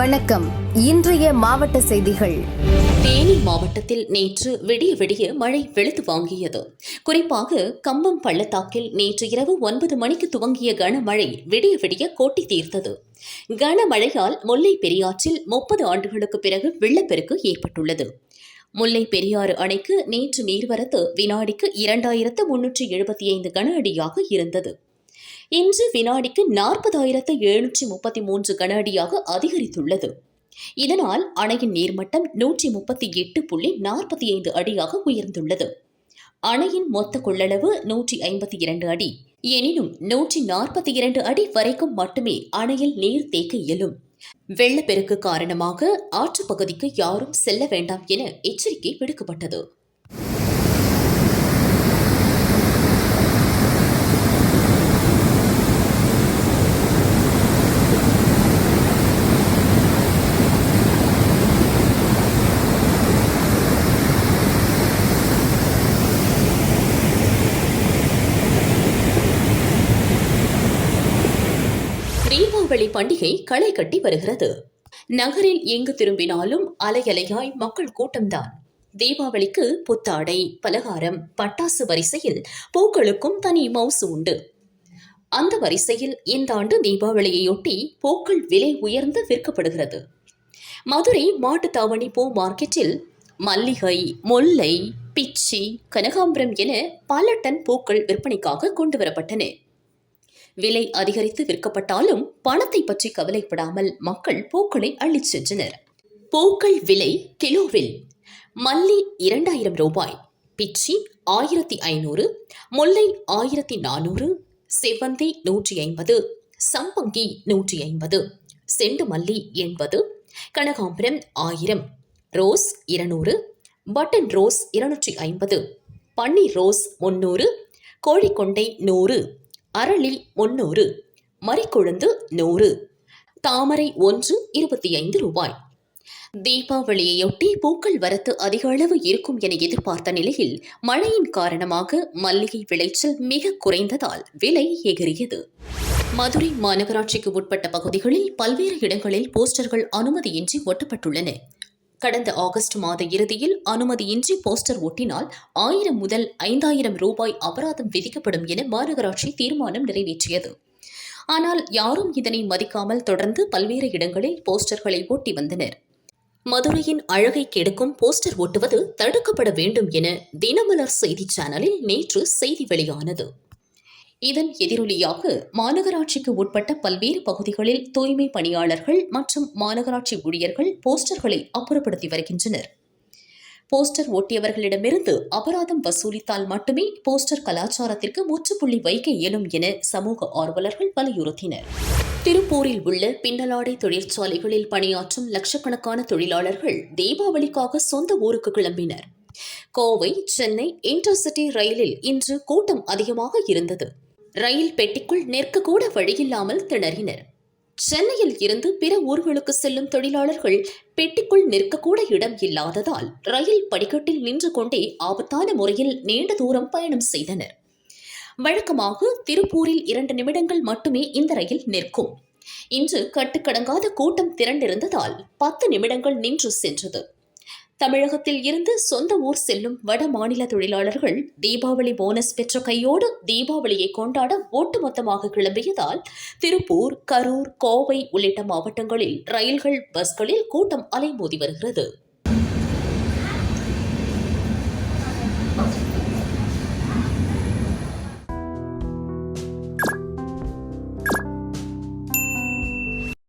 வணக்கம். இன்றைய மாவட்ட செய்திகள். தேனி மாவட்டத்தில் நேற்று விடிய விடிய மழை வெளுத்து வாங்கியது. குறிப்பாக கம்பம் பள்ளத்தாக்கில் நேற்று இரவு ஒன்பது மணிக்கு துவங்கிய கனமழை விடிய விடிய கோட்டி தீர்த்தது. கனமழையால் முல்லை பெரியாற்றில் முப்பது ஆண்டுகளுக்கு பிறகு வெள்ளப்பெருக்கு ஏற்பட்டுள்ளது. முல்லை பெரியாறு அணைக்கு நேற்று நீர்வரத்து வினாடிக்கு இரண்டாயிரத்து முன்னூற்றி எழுபத்தி ஐந்து கன அடியாக இருந்தது. இன்று வினாடிக்கு நாற்பதாயிரத்து எழுநூற்றி முப்பத்தி மூன்று கன அடியாக அதிகரித்துள்ளது. இதனால் அணையின் நீர்மட்டம் நூற்றி முப்பத்தி எட்டு புள்ளி நாற்பத்தி ஐந்து அடியாக உயர்ந்துள்ளது. அணையின் மொத்த கொள்ளளவு நூற்றி ஐம்பத்தி இரண்டு அடி. எனினும் நூற்றி நாற்பத்தி இரண்டு அடி வரைக்கும் மட்டுமே அணையில் நீர் தேக்க இயலும். வெள்ளப்பெருக்கு காரணமாக ஆற்றுப் பகுதிக்கு யாரும் செல்ல வேண்டாம் என எச்சரிக்கை விடுக்கப்பட்டது. தீபாவளி பண்டிகை களை கட்டி வருகிறது. நகரில் எங்கு திரும்பினாலும் அலையலையாய் மக்கள் கூட்டம்தான். தீபாவளிக்கு புத்தாடை பலகாரம் பட்டாசு வரிசையில் பூக்களுக்கும் தனி மவுசு உண்டு. அந்த வரிசையில் இந்த ஆண்டு தீபாவளியையொட்டி பூக்கள் விலை உயர்ந்து விற்கப்படுகிறது. மதுரை மாட்டுத்தாவணி பூ மார்க்கெட்டில் மல்லிகை முல்லை பிச்சி கனகாம்பரம் என பல டன் பூக்கள் விற்பனைக்காக கொண்டு வரப்பட்டன. விலை அதிகரித்து விற்கப்பட்டாலும் பணத்தை பற்றி கவலைப்படாமல் மக்கள் பூக்களை அள்ளிச் சென்றனர். பூக்கள் விலை கிலோவில் மல்லி இரண்டாயிரம் ரூபாய் பிச்சி ஆயிரத்தி ஐநூறு முல்லை ஆயிரத்தி நானூறு செவ்வந்தி நூற்றி ஐம்பது சம்பங்கி நூற்றி ஐம்பது செண்டு மல்லி எண்பது கனகாம்பரம் ஆயிரம் ரோஸ் இருநூறு பட்டன் ரோஸ் இருநூற்றி ஐம்பது பன்னீர் ரோஸ் முன்னூறு கோழிக்கொண்டை நூறு அரளி முன்னூறு மறிக்கொழுந்து நூறு தாமரை ஒன்று இருபத்தி ஐந்து ரூபாய். தீபாவளியையொட்டி பூக்கள் வரத்து அதிக அளவு இருக்கும் என எதிர்பார்த்த நிலையில் மழையின் காரணமாக மல்லிகை விளைச்சல் மிக குறைந்ததால் விலை எகிரியது மதுரை மாநகராட்சிக்கு உட்பட்ட பகுதிகளில் பல்வேறு இடங்களில் போஸ்டர்கள் அனுமதியின்றி ஒட்டப்பட்டுள்ளன. கடந்த ஆகஸ்ட் மாத இறுதியில் அனுமதியின்றி போஸ்டர் ஒட்டினால் ஆயிரம் முதல் ஐந்தாயிரம் ரூபாய் அபராதம் விதிக்கப்படும் என மாநகராட்சி தீர்மானம் நிறைவேற்றியது. ஆனால் யாரும் இதனை மதிக்காமல் தொடர்ந்து பல்வேறு இடங்களில் போஸ்டர்களை ஒட்டி வந்தனர். மதுரையின் அழகை கெடுக்கும் போஸ்டர் ஒட்டுவது தடுக்கப்பட வேண்டும் என தினமலர் செய்தி சேனலில் நேற்று செய்தி வெளியானது. இதன் எதிரொலியாக மாநகராட்சிக்கு உட்பட்ட பல்வேறு பகுதிகளில் தூய்மை பணியாளர்கள் மற்றும் மாநகராட்சி ஊழியர்கள் போஸ்டர்களை அப்புறப்படுத்தி வருகின்றனர். போஸ்டர் ஒட்டியவர்களிடமிருந்து அபராதம் வசூலித்தால் மட்டுமே போஸ்டர் கலாச்சாரத்திற்கு முற்றுப்புள்ளி வைக்க இயலும் என சமூக ஆர்வலர்கள் வலியுறுத்தினர். திருப்பூரில் உள்ள பின்னலாடை தொழிற்சாலைகளில் பணியாற்றும் லட்சக்கணக்கான தொழிலாளர்கள் தீபாவளிக்காக சொந்த ஊருக்கு கிளம்பினர். கோவை சென்னை இன்டர்சிட்டி ரயிலில் இன்று கூட்டம் அதிகமாக இருந்தது. ரயில் பெட்டிக்குள் நிற்க கூட வழியில்லாமல் திணறினர். சென்னையில் இருந்து பிற ஊர்களுக்கு செல்லும் தொழிலாளர்கள் பெட்டிக்குள் நிற்கக்கூட இடம் இல்லாததால் ரயில் படிக்கட்டில் நின்று கொண்டே ஆபத்தான முறையில் நீண்ட தூரம் பயணம் செய்தனர். வழக்கமாக திருப்பூரில் இரண்டு நிமிடங்கள் மட்டுமே இந்த ரயில் நிற்கும். இன்று கட்டுக்கடங்காத கூட்டம் திரண்டிருந்ததால் பத்து நிமிடங்கள் நின்று சென்றது. தமிழகத்தில் இருந்து சொந்த ஊர் செல்லும் வட மாநில தொழிலாளர்கள் தீபாவளி போனஸ் பெற்ற கையோடு தீபாவளியை கொண்டாட ஒட்டுமொத்தமாக கிளம்பியதால் திருப்பூர் கரூர் கோவை உள்ளிட்ட மாவட்டங்களில் ரயில்கள் பஸ்களில் கூட்டம் அலைமோதி வருகிறது.